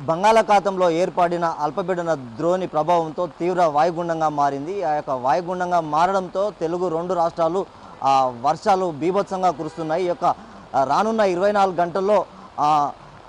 బంగాళాఖాతంలో ఏర్పడిన అల్పపీడన ద్రోణి ప్రభావంతో తీవ్ర వాయుగుండంగా మారింది. ఆ యొక్క వాయుగుండంగా మారడంతో తెలుగు రెండు రాష్ట్రాలు ఆ, వర్షాలు బీభత్సంగా కురుస్తున్నాయి. ఈ యొక్క రానున్న ఇరవై నాలుగు గంటల్లో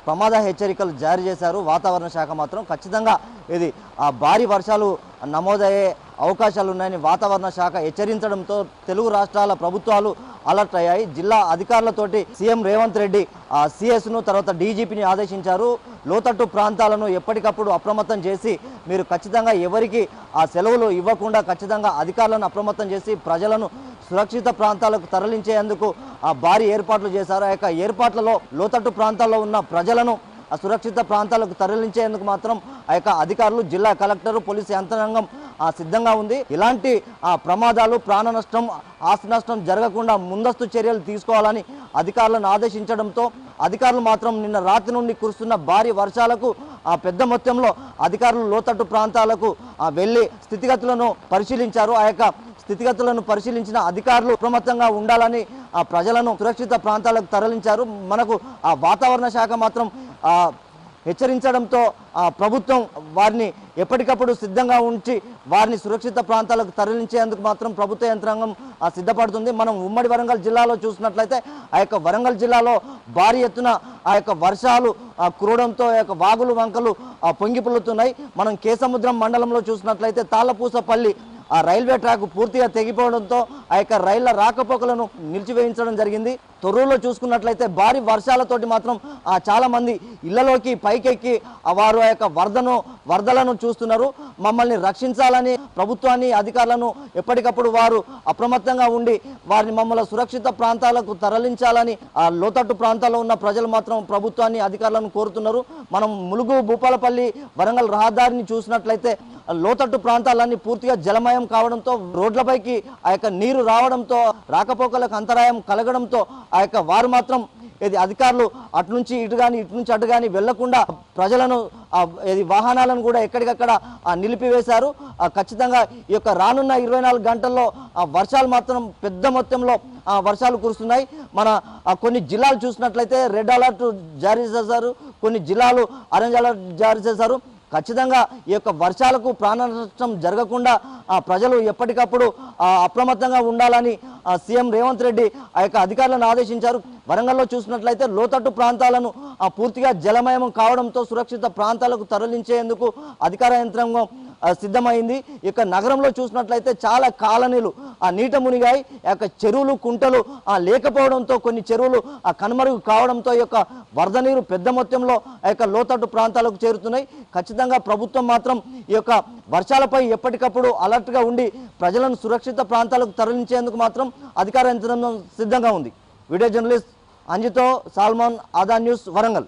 ప్రమాద హెచ్చరికలు జారీ చేశారు. వాతావరణ శాఖ మాత్రం ఖచ్చితంగా ఇది ఆ భారీ వర్షాలు నమోదయ్యే అవకాశాలు ఉన్నాయని వాతావరణ శాఖ హెచ్చరించడంతో తెలుగు రాష్ట్రాల ప్రభుత్వాలు అలర్ట్ అయ్యాయి. జిల్లా అధికారులతోటి సీఎం రేవంత్ రెడ్డి ఆ సిఎస్ను తర్వాత డీజీపీని ఆదేశించారు. లోతట్టు ప్రాంతాలను ఎప్పటికప్పుడు అప్రమత్తం చేసి మీరు ఖచ్చితంగా ఎవరికి ఆ సెలవులు ఇవ్వకుండా ఖచ్చితంగా అధికారులను అప్రమత్తం చేసి ప్రజలను సురక్షిత ప్రాంతాలకు తరలించేందుకు ఆ భారీ ఏర్పాట్లు చేశారు. ఆ యొక్క ఏర్పాట్లలో లోతట్టు ప్రాంతాల్లో ఉన్న ప్రజలను సురక్షిత ప్రాంతాలకు తరలించేందుకు మాత్రం ఆ యొక్క అధికారులు జిల్లా కలెక్టర్ పోలీసు యంత్రాంగం సిద్ధంగా ఉంది. ఇలాంటి ఆ ప్రమాదాలు ప్రాణ నష్టం ఆస్తి నష్టం జరగకుండా ముందస్తు చర్యలు తీసుకోవాలని అధికారులను ఆదేశించడంతో అధికారులు మాత్రం నిన్న రాత్రి నుండి కురుస్తున్న భారీ వర్షాలకు ఆ పెద్ద మొత్తంలో అధికారులు లోతట్టు ప్రాంతాలకు వెళ్ళి స్థితిగతులను పరిశీలించారు. ఆ యొక్క స్థితిగతులను పరిశీలించిన అధికారులు అప్రమత్తంగా ఉండాలని ఆ ప్రజలను సురక్షిత ప్రాంతాలకు తరలించారు. మనకు ఆ వాతావరణ శాఖ మాత్రం హెచ్చరించడంతో ప్రభుత్వం వారిని ఎప్పటికప్పుడు సిద్ధంగా ఉంచి వారిని సురక్షిత ప్రాంతాలకు తరలించేందుకు మాత్రం ప్రభుత్వ యంత్రాంగం సిద్ధపడుతుంది. మనం ఉమ్మడి వరంగల్ జిల్లాలో చూసినట్లయితే ఆ యొక్క వరంగల్ జిల్లాలో భారీ ఎత్తున ఆ యొక్క వర్షాలు కురవడంతో ఆ యొక్క వాగులు వంకలు పొంగిపులుతున్నాయి మనం కేసముద్రం మండలంలో చూసినట్లయితే తాళ్ళపూసపల్లి ఆ రైల్వే ట్రాక్ పూర్తిగా తెగిపోవడంతో ఆ యొక్క రైళ్ళ రాకపోకలను నిలిచివేయించడం జరిగింది. తొర్రూరులో చూసుకున్నట్లయితే భారీ వర్షాలతోటి మాత్రం చాలామంది ఇళ్ళలోకి పైకెక్కి వారు ఆ యొక్క వరదను వరదలను చూస్తున్నారు. మమ్మల్ని రక్షించాలని ప్రభుత్వాన్ని అధికారులను ఎప్పటికప్పుడు వారు అప్రమత్తంగా ఉండి వారిని మమ్మల్ని సురక్షిత ప్రాంతాలకు తరలించాలని ఆ లోతట్టు ప్రాంతాల్లో ఉన్న ప్రజలు మాత్రం ప్రభుత్వాన్ని అధికారులను కోరుతున్నారు. మనం ములుగు భూపాలపల్లి వరంగల్ రహదారిని చూసినట్లయితే లోతట్టు ప్రాంతాలన్నీ పూర్తిగా జలమయం కావడంతో రోడ్లపైకి ఆ యొక్క నీరు రావడంతో రాకపోకలకు అంతరాయం కలగడంతో ఆ ఆ యొక్క వారు మాత్రం ఇది అధికారులు అటు నుంచి ఇటు కానీ ఇటు నుంచి అటు కానీ వెళ్ళకుండా ప్రజలను ఇది వాహనాలను కూడా ఎక్కడికక్కడ నిలిపివేశారు. ఆ ఖచ్చితంగా ఈ యొక్క రానున్న ఇరవై నాలుగు గంటల్లో ఆ వర్షాలు మాత్రం పెద్ద మొత్తంలో ఆ వర్షాలు కురుస్తున్నాయి. మన ఆ కొన్ని జిల్లాలు చూసినట్లయితే రెడ్ అలర్ట్ జారీ చేశారు. కొన్ని జిల్లాలు ఆరెంజ్ అలర్ట్ జారీ చేశారు. ఖచ్చితంగా ఈ యొక్క వర్షాలకు ప్రాణ నష్టం జరగకుండా ఆ ప్రజలు ఎప్పటికప్పుడు అప్రమత్తంగా ఉండాలని సీఎం రేవంత్ రెడ్డి ఆ యొక్క అధికారులను ఆదేశించారు. వరంగల్లో చూసినట్లయితే లోతట్టు ప్రాంతాలను ఆ, పూర్తిగా జలమయం కావడంతో సురక్షిత ప్రాంతాలకు తరలించేందుకు అధికార యంత్రాంగం సిద్ధమైంది. ఇక నగరంలో చూసినట్లయితే చాలా కాలనీలు ఆ నీట మునిగాయి. ఆ యొక్క చెరువులు కుంటలు ఆ లేకపోవడంతో కొన్ని చెరువులు ఆ కనుమరుగు కావడంతో ఈ యొక్క వరద నీరు పెద్ద మొత్తంలో ఆ యొక్క లోతట్టు ప్రాంతాలకు చేరుతున్నాయి. ఖచ్చితంగా ప్రభుత్వం మాత్రం ఈ యొక్క వర్షాలపై ఎప్పటికప్పుడు అలర్ట్గా ఉండి ప్రజలను సురక్షిత ప్రాంతాలకు తరలించేందుకు మాత్రం అధికార యంత్రాంగం సిద్ధంగా ఉంది. వీడియో జర్నలిస్ట్ అంజితో సాల్మాన్ ఆదా న్యూస్ వరంగల్.